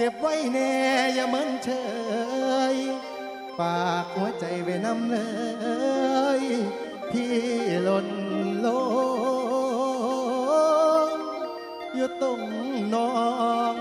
เก็บไว้แน่อย่าเหมือนเชยปากหัวใจไว้น้ำเลยที่หล่นลงอยู่ตรงนอง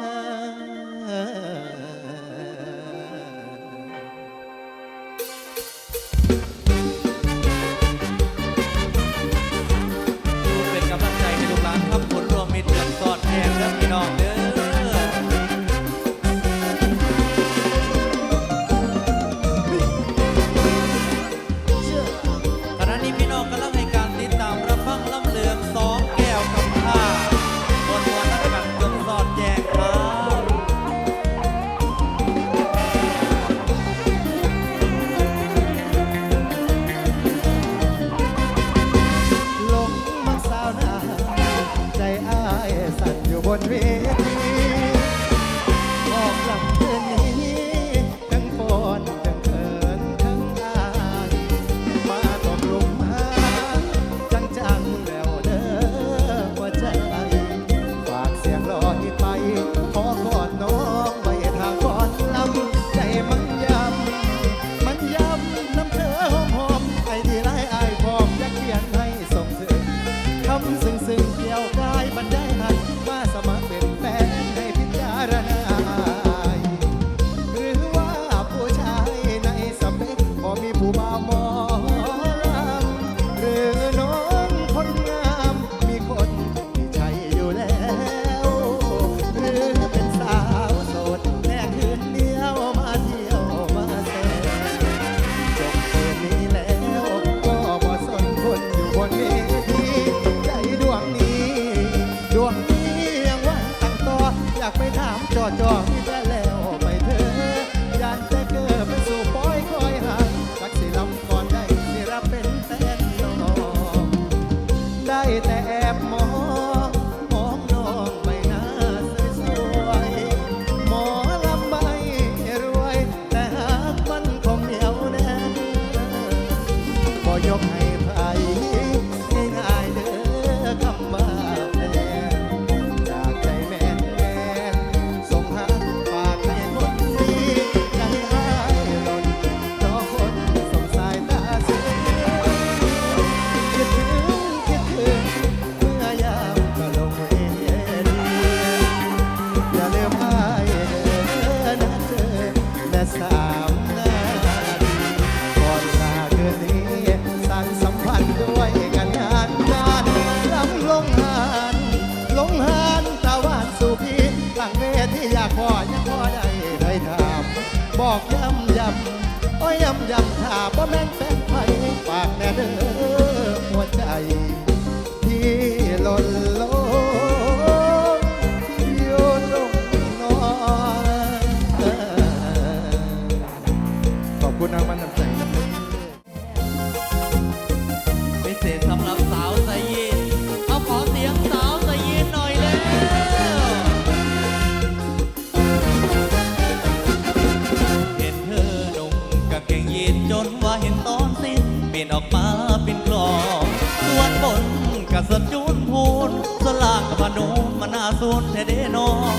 มาเป็นกลองสวนบนกระสัจูนพูนสลากกับพนมมานาสูนแท้เด้นอง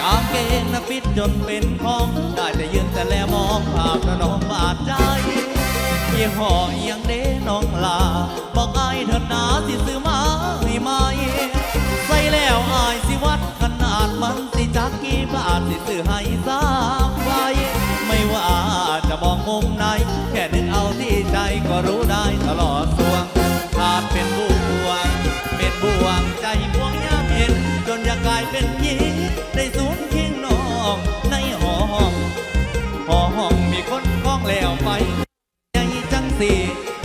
กางเกงนักปิดจนเป็นของได้แต่ยืนแต่แลมองภาพระนองบาดใจยี่ห้อเอียงเด้นองลา บอกไอ้ยเถิดนาสิซื้อมาให้ไหมใส่แล้วอายสิวัดขนาดมันสิจักกี่บาทสิซื้อให้สามไปไม่ว่าจะมองมุมไหนแค่ ใดก็รู้ได้ตลอดสวงขาดเป็นบูวงเป็นบ่วงใจบ่วงยามเห็น จนอยากกลายเป็นหญิงได้สูงเคียงนองในห้องห้องมีคนคล้องแล้วไปใหญ่จังสี่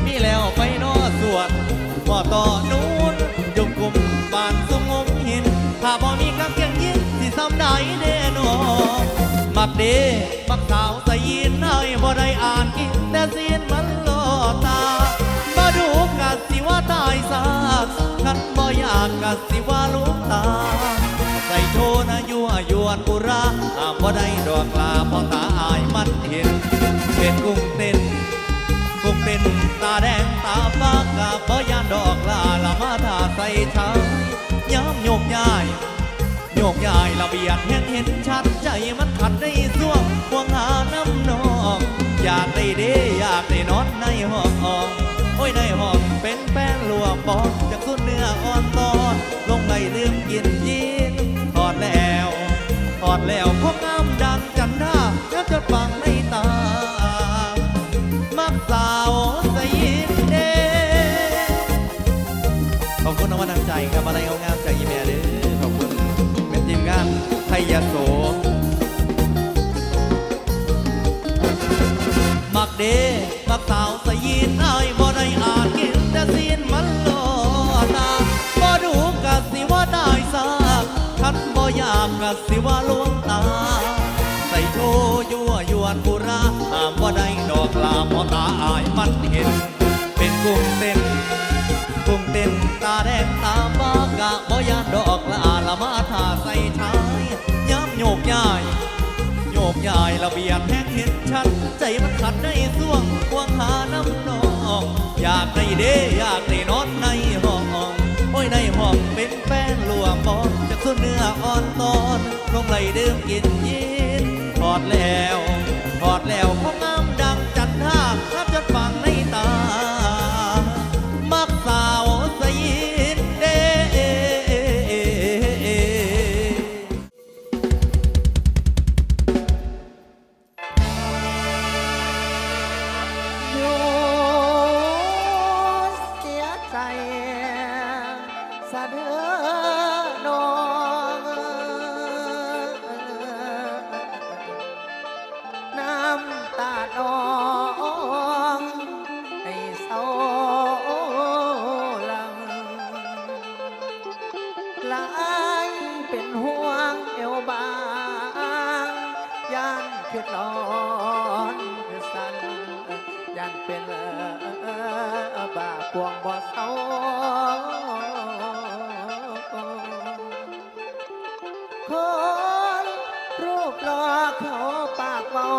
มีแล้วไปนอสวดพอต่อนู้นยกกลุ่มบานสงมหินถ้าบ่มีกับเกียงยิที่ซ้ำได้แน่นอนมักเดมักสาวใสยินให้บ่ได้อ่านกินแต่เสีย กกัดสิว่าลูกตา ใส่โชนะยั่วยวนอุราหามบ่ได้ดอกลาพอตาอายมันเห็น เป็นกุ้งเต้นกุ้งเป็นตาแดงตาฟ้ากะบ่ยานดอกลาละมาทาใส่ชายย้ำโยกย้ายโยกย้ายระเบียดแห้งเห็นชัดใจมันขัดได้ส่วงห่วงหาน้ำนองอยากได้เด้อยากได้นอนในห้องโอ้ยในห้องเป็นแป้นลวงปองจากสุดเนื้ออ่อน แล้วพบงามดังจันดาแล้วจะฟังในตา มักสาวสยินเดขอบคุณน้องวันทางใจครับอะไรเขางามใจยีแม่เด้อขอบคุณเป็นทีมงานไทยยโส มันเห็น เป็นกุ้งเต้นกุ้งเต้นตาแดงตาบ้ากะบ่ยานดอกละอาละมาทาใส่ชายย้ำโยกย้ายโยกย้ายระเบียบแห้งเห็นชัด ใจมันขัดในส่วงควงหาน้ำนองอยากได้เด้อยากได้นอนในห้องโอ้ยในห้องเป็นแป้นลวงบอนจากส่วนเนื้ออ่อนตอนลงไหลดื่มกินยินถอดแล้วถอดแล้ว กเบา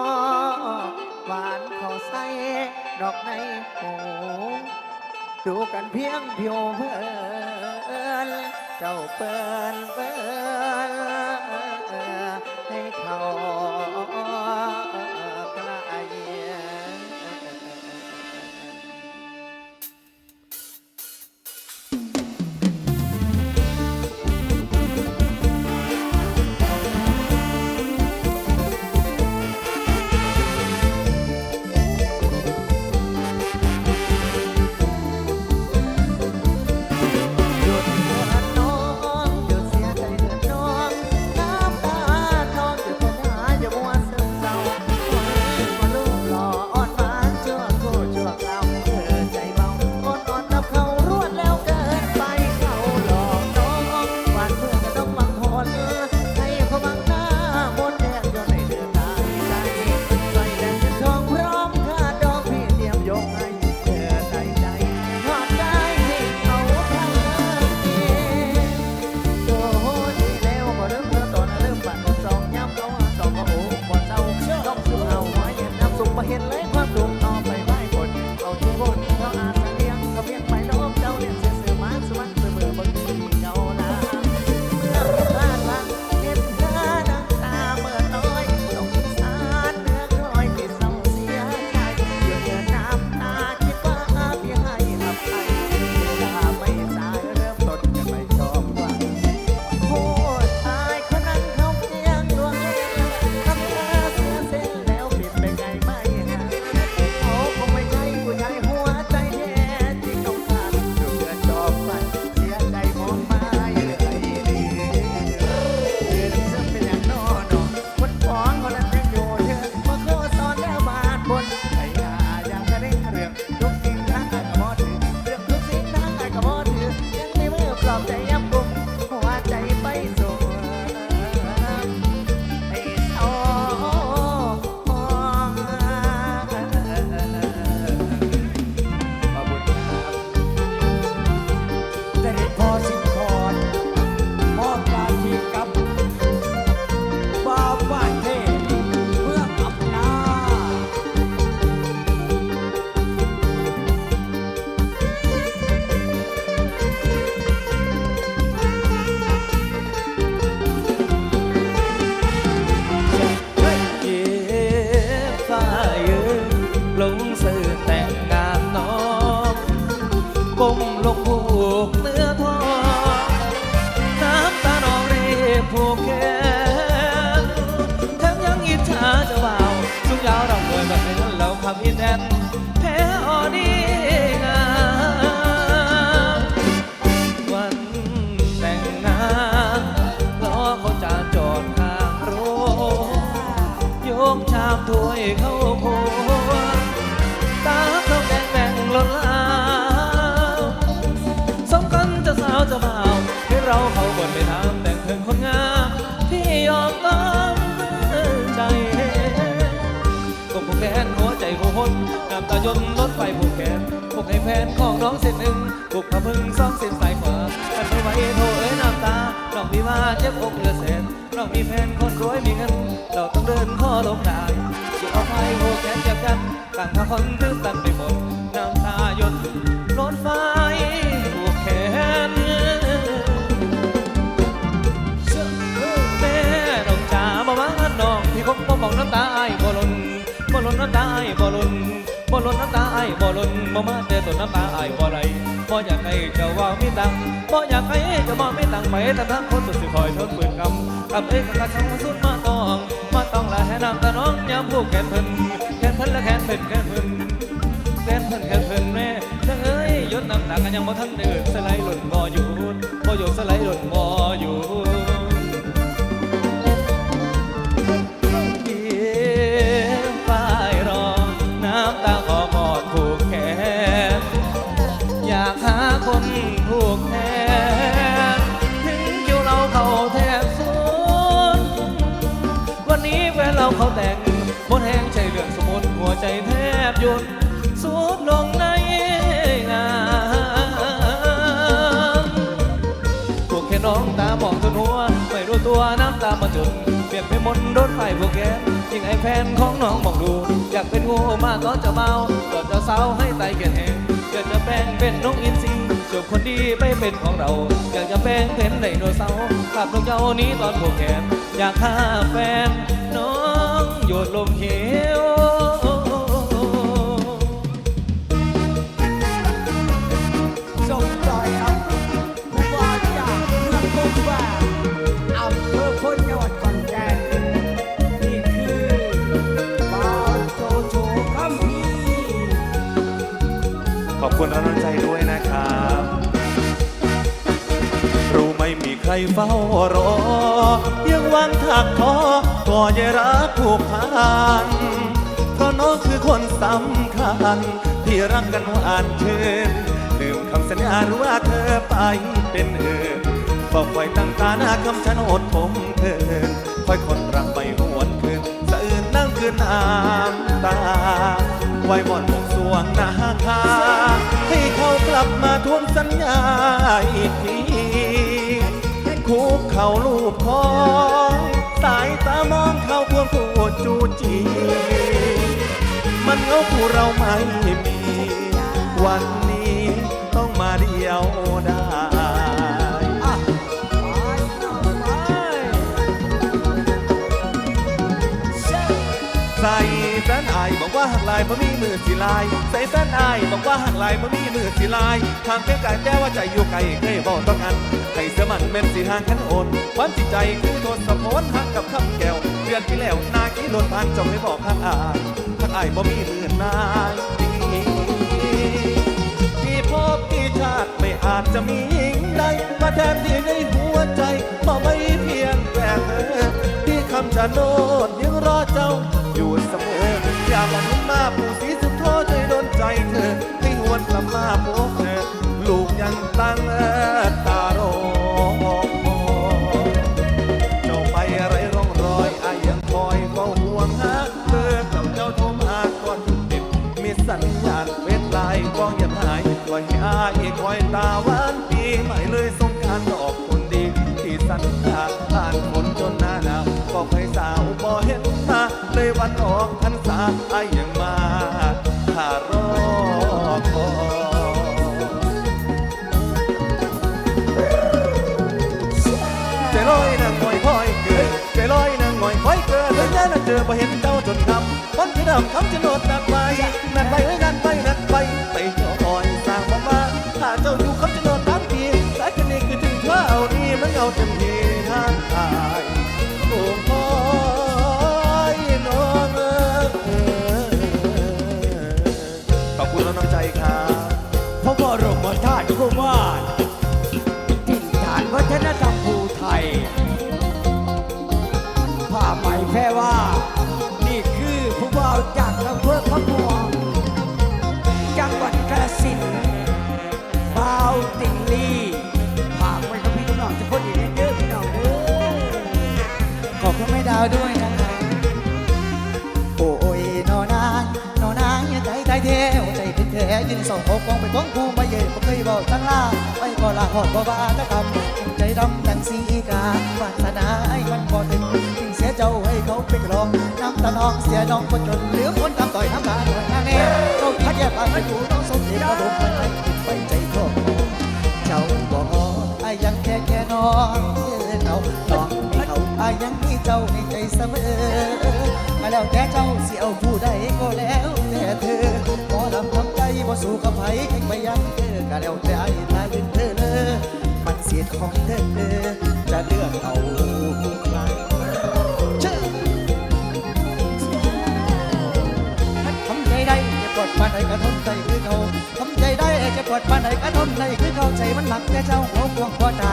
หวานเขาใส่ดอกในหูดูกันเพียงผิวเพื่อนเจ้าเปินเปินให้เขา ยอมน้ำใจก็ผูกแขนหัวใจของคนน้ำตายนรถไฟผูกแขนผูกให้แฟนของน้องเส้นหนึ่งผูกผ้าพึ่งสองเส้นสายขวากันไม่ไหวโทเอ้ยน้ำตาน้องมีมาเจ็บอกเหลือแสนเรามีแฟนคนรวยมีเงิน เราต้องเดินข้อลงได้อย่าเอาไปผูกแขนจับกันต่างพาคนตื้นตันไปหมดน้ำตายนรถไฟ น้ำตาไอ้ายบ่หล่นบ่หล่นน้ำตาไอ้ายบ่หล่นบ่มาแต่ตัวน้ำตาไอ้ายบ่ไหลบ่อยากให้เจ้าว่ามีตังบ่อยากให้เจ้าบ่มีตังไปแต่ทั้งคนสุดสิคอยทนปืนกำกำเอ้ยกระชังสุดมาต้อง มาต้องละให้น้ำตาน้องยามผูกแขนเพิ่นแขนเพิ่นและแขนเพิ่นแขนเพิ่นแฟนเพิ่นแค่เพิ่นแม่เด้อเอ้ยยศน้ำตากันยังบ่ทันเดือดสไลด์หล่นบ่อยู่บ่อยู่สไลด์หล่นบ่อยู่ เขาแต่งหมดแห้งใช่เรื่องสมุนหัวใจแทบหยุดสูบลงในงานพวกแค่น้องตามองตัวนัว ไม่รู้ตัวน้ำตามาจุดเปลี่ยนไปมนรถไฟพวกแกยิ่งไอ้แฟนของน้องมองดู อยากเป็นงูมากตอนจะเมาก่อนจะเศร้าให้ไตเกียนแหงอยากจะแปลงเป็นนกอินทรีจบคนดีไปเป็นของเรา อยากจะแปลงเป็นไดโนเสาร์ขับนกเจ้านี้ตอนผูกแขนอยากฆ่าแฟนน้อง โยนลมเหวส่งต่อยครับผู้ว่าจากเมืองกงว่าอำเภอพ้นจังหวัดขอนแก่นนี่คือบาวโจโฉคัมภีร์ ขอบคุณกำลังใจด้วย เฝ้ารอ ยังหวันถักทอก็อย่ารักผูกพันเพราะน้องคือคนสำคัญ ที่รักกันหวานชื่นลืมคำสัญญาหรือว่าเธอไปเป็นอื่นฝากไว้ตั้งตาหน้าคำชะโนดผมเธอค่อยคนรักไปหวนคืนสะอื่นนั่งคืนน้ำตา ไว้บอนหมกสวงนาคาให้เขากลับมาทวงสัญญาอีกที คุกเข่าลูบคอสายตามองเขาควงพูดจูจี มันเอาผู้เราไม่มี วันนี้ต้องมาเดียวได้ ว่าหักลายเพราะมีมือสีลาย ใส่แฟนอายบอกว่าหักลายเพราะมีมือสีลายทางเพียงกายแต่ว่าใจอยู่ไกลเคยบอกต้องกันให้เสอมันเป็นสีหางขันโอนความจิตใจคือโทษสะพนหักกับคำแก้วเดือนที่แล้วนาขี้รถผ่านจงให้บอกหักอายหักอายบ่มีมือนายที่พบที่ชาติไม่อาจจะมียิ่งใดมาแทนที่ในหัวใจมาไม่เพียงแต่เธอที่คำชะโนดยังรอเจ้าอยู่เสมอ อย่ามาหนุนมาผู้สีสุดโทษใจโดนใจเธอ ให้หวนกลับมาพบเธอ ลูกยังตั้งตารอเจ้าไปไรร่องรอยอายังคอยเฝ้าห่วงหาเธอเจ้าเจ้าโทรมาก่อนติดมีสัญญาณเวทลายกองอย่าหายปล่อยให้อายคอยตาหวานปีไม่เลยสงการดอกคนดี ที่สัญญาผ่านฝนจนหน้าหนาวบอกให้สา วันออกพรรษาไอ้ายยังมาถ้ารอคอยใจลอยนางงอยคอยเกิดใจลอยนางงอยคอยเกิดแล้วแย่นั่งเจอบ่เห็นเจ้าจนคำวันที่ดำคำจะโนดนัดไปนัดไปไว้นัดไปนัดไปไปเจ้าคอยสร้างมามาถ้าเจ้าอยู่คำจะโนดทั้งทีสายกันนี้คือถึงเธอเอาดีมันเอาเต็มที่ห้างอาย ด้วยนะครับโอ้ยนอนายนอนายใจใจเท้วใจเป็นแท้ยืนสองอกกองไปกองกูมาเย่บ่เคยบอกตั้งลาไปก็ลาหอดบ่บาตะกำใจดำดังสีกาวาสนาไอ้มันบ่ถึงจึงเสียเจ้าให้เขาไปกรองน้ำตาน้องเสียน้องคนจนเหลือคนตามต่อยน้ำตาหน่วยงาแน่เจ้าพัดแยกปากไปอยู่น้องสมเด็จกระดูกมันไม่กินไปใจทั่วเจ้าบ่ไอ้ยังแค่แค่น้องเอาน้อง อายังมีเจ้าในใจเสมอมาแล้วแต่เจ้าสิเอาผู้ใดก็แล้วแต่เธอขอลำทำใจบ่สู้กับไผแข่งไปยังเธอก็แล้วแต่ไอ้ตายยืนเธอเลยมันเสียของเธอจะเลือกเอา ปวดปานใดก็ทนใจคือเขาทำใจได้จะปวดปานใดก็ทนใจคือเขาใจมันหมักแต่เจ้าหัวควงพอใจ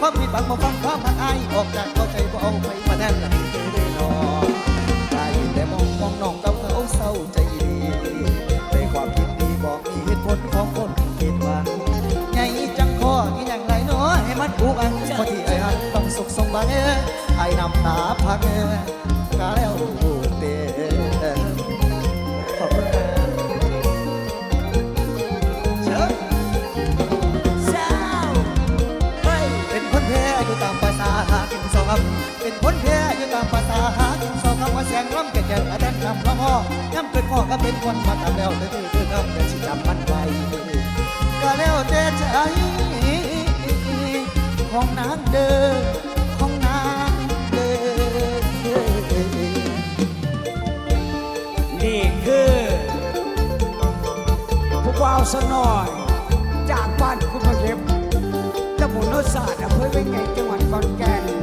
ความผิดบังบ่ฟังความหักอายออกจากเข้าใจบ่เอาไปมาแทนกันเธอได้นอนตายแต่มองมองน้องเจ้าเขาเศร้าใจดีในความคิดดีบอกมีเหตุผลของคนคิดหวังไงจังคอที่อย่างไรเนาะให้มันผูกอันพอที่ไอ้หันต้องสุขสมบัติไอ้น้ำตาพักกาแล้ว ก่แก่อาจารย์คำร้องอ้อย่ำเกิดพ่อก็เป็นคนมาตามแล้วแต่ตื้อตื้อคำแต่ชิจำมันไว้ก็แล้วแต่ใจของนางเดินของนางเดินนี่คือผู้บ่าวสนอย จากบ้านคุณมาเก็บตำบลโนนศาสตร์อำเภอเวียงใหญ่จังหวัดขอนแก่น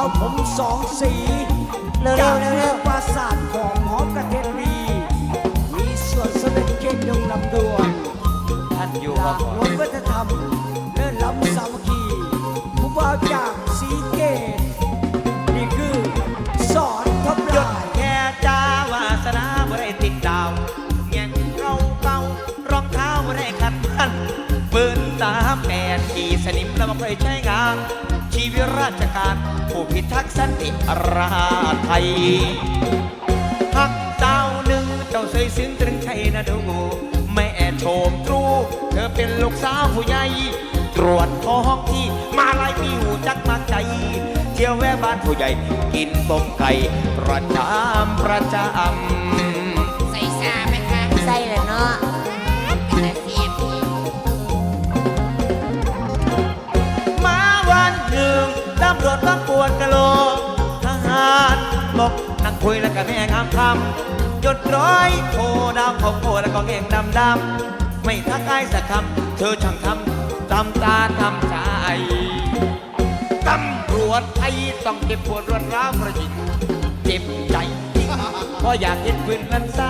าวผมสองสีจากเมืองปราสาทของหอมกระเทศรีมีส่วนสนิทเก่งดงลำดวนท่านอยู่หลากหลวยวัฒนธรรมเลื่อนล้ำสามัคคีผู้บ่าวจากสีเกตนี่คือสอนทำหยุดลายแค่จ้าวาสนาบ่ได้ติดดาวเงี้ยเกาเก่ารองเท้าบ่ได้ขัดพันปืนสามแปดขี่สนิมแล้วมาคอยใช้งาน วิราชการ ผู้พิทักษ์สันติราร์ไทยพักเจ้าหนึ่งเจ้าสวยซึ้งตรึงใจนะดูแม่โชมตรูเธอเป็นลูกสาวผู้ใหญ่ตรวจท้องที่มาลายปีหูจักมาใจ เที่ยวแวะบ้านผู้ใหญ่ กินต้มไก่ประจำประจำใส่ซาไหมคะใส่แล้วเนาะ ลกทหารบอกนั่งคุยแล้วกับแม่งามคำหยดร้อยโทดาวของโคแล้วก็เง่งดำดำไม่ทักทายสักคำเธอช่างทำตำตาทำใจตำรวจไทยต้องเก็บปวดรวดร้าวประยิงเจ็บใจจริงเพราะอยากเห็นปืนนั้นใส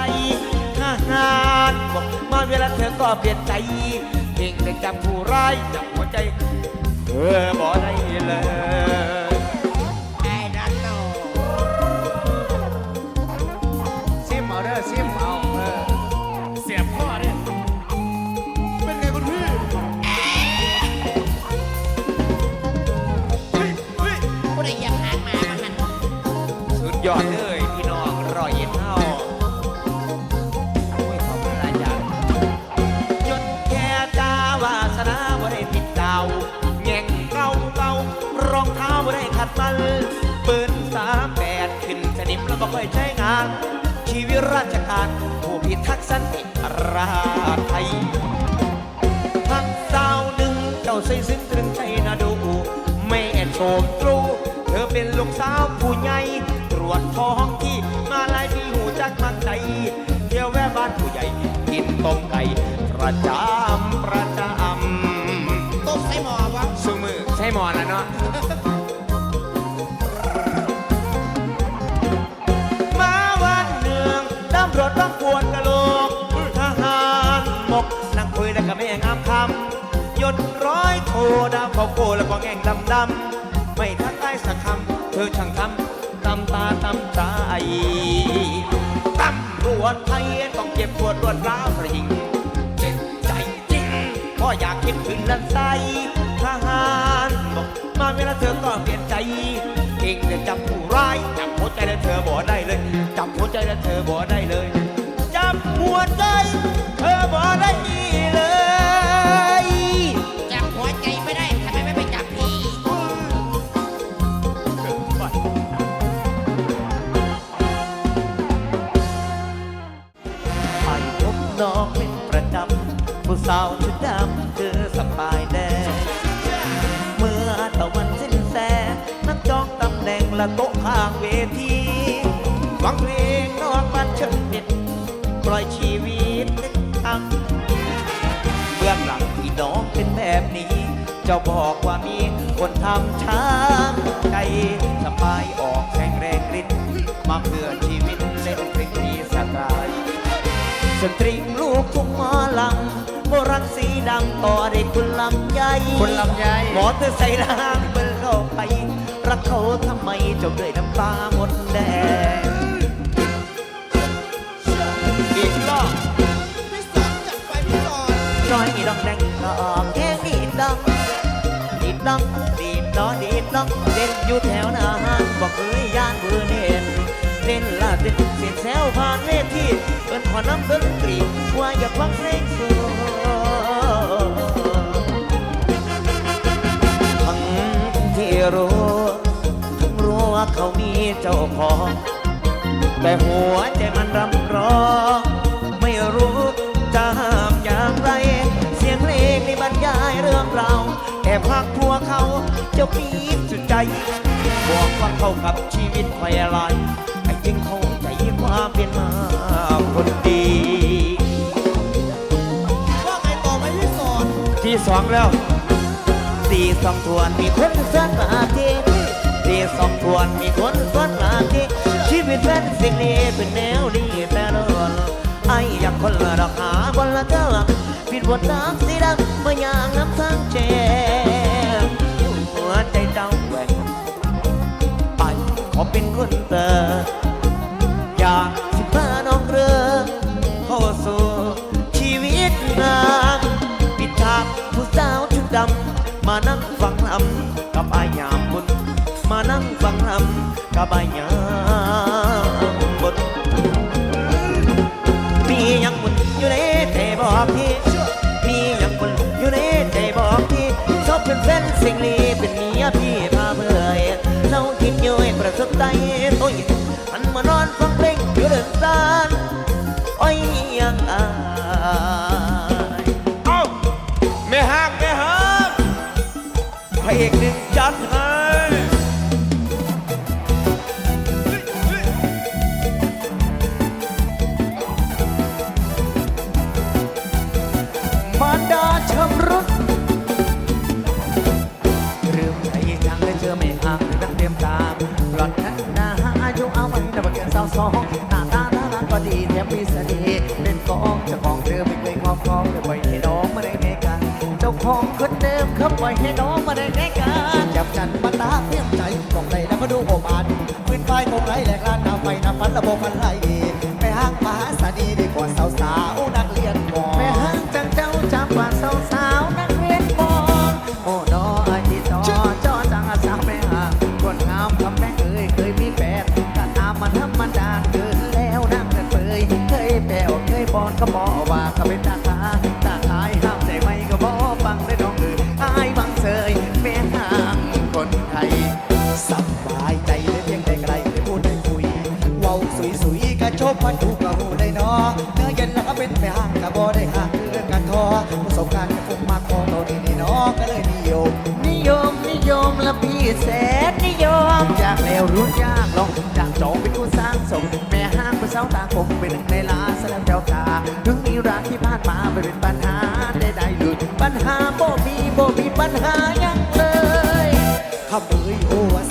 ทหารบอกมาเวลาเธอก็เปลี่ยนใจเก่งแต่จับผู้ร้ายจับหัวใจเธอบอกได้เลย ต้มใส่หมอวะสูมือใช่หมอนะเนาะมาวันหนึ่งตำรวจต้องปวดกระโหลกทหารหมกนั่งคุยแล้วก็ไม่งามคำยศร้อยโทดาวเขาโกแล้วก็แง่งดำดำไม่ทักได้สักคำเธอช่างทำตำตาตำใจตำรวจไทยต้องเก็บปวดรวดร้าวประยิง อยากคิดถึงลันไสทหารบอกมาเวลาเธอก็เปลี่ยนใจเก่งแต่จับผู้ร้ายจับหัวใจแล้วเธอบ่ได้เลย จับหัวใจแล้วเธอบ่ได้เลย จับหัวใจ เธอบ่ได้เลย จับหัวใจไม่ได้ทำไมไม่ไปจับผีไปพบน้องเป็น ผู้สาวชุดดำคือสปายแดง เมื่อตะวันสิ้นแสงนักจองตำแหน่งและโต๊ะข้างเวทีฟังเพลงนอกบ้านเชิญเด็ดปล่อยชีวิตนึกอังเบื้องหลังที่น้องเป็นแบบนี้ เจ้าบอกว่ามีคนทำช้างใจสบายออกแข่งแรงฤทธิ์มาเพื่อชีวิตเล่นเพลงดีสไตล์สตริงลูกทุ่งหมอลำ โบราณสีดำต่อได้คุณลำใหญ่คุณลำไยหมอเธอใส่ล้างเบิ่งเข้าไป รักเขาทำไมจบด้วยน้ำตาหมดแดงอีกรอบพี่สอนจัดไปพี่สอนน้อยดองแดงดอกแค่ดีดดองดีดดองดีดดอดีดดองเด่นอยู่แถวหน้าห้างบอกเคยย่านเบอร์เน่นเล่นลาดเต้นเสียงแซวผ่านเวทีเอินขอน้ำดนตรีว่าอยากฟังเพลงโซทั้ เขามีเจ้าของ แต่หัวใจมันรำร้องไม่รู้จะห้ามอย่างไร เสียงเพลงในบรรยายเรื่องราวแต่พักพัวเขาเจ้าปีดสุดใจบอกว่าเขากับชีวิตไฟลายให้จึงเข้าใจความเป็นมาคนดีว่าไงต่อไหมพี่สอนที่สองแล้ว ตีสองทวนมีคนเสวนมาที ตีสองทวนมีคนสวนลาที่ชีวิตเป็นสิ่งนี้เป็นแนวดีแต่รอนไอ้อยากคนละดอกหาคนละเจ้าผิดบทตักสีดำมาอยาง บอายยามบดพี่ยังมุนอยู่ในใจบอกพี่พี่ยังมุนอยู่ในใจบอกพี่ชอบเป็นแฟนสิ่งลีเป็นเมียพี่พาเบื่อเราคิดอยู่ให้ประสบใจตัวยิ่หันมานอนฟังเพลงอยู่เดินซาน พิเศษเป็นกองจะาของเดิมไม่เคยคอบครองเลยปล่ให้น้องมาได้ในกัน เจ้าของคนเดิมเขาปล่อให้น้องมาได้ในกันจับกันปะตาเพียงใจของใล้วมาดูโอบานพื้นไฟของไรแหลกลานนาไฟนาฟันระบบมันไหล ชมมันดูกกระหูได้นอเนื้อเย็นแล้วก็เป็นไปห่างกะบ่ได้ห่างเรื่องการทอประสบการณ์คงมากพอตอนนี้นี่นอก็เลยนิยม นิยมนิยมละพี่แสนนิยมอยากแล้วรู้ยากลองจากจองเป็นผู้สร้างสมแม่ห้างผู้สาวตาคมเป็นหนึ่งในลาสลับเจ้าตาถึงมีรักที่ผ่านมาไม่เป็นปัญหาได้ได้หลุดปัญหาบ่มีบ่มีปัญหายังเลยขับเอ้ยโอวา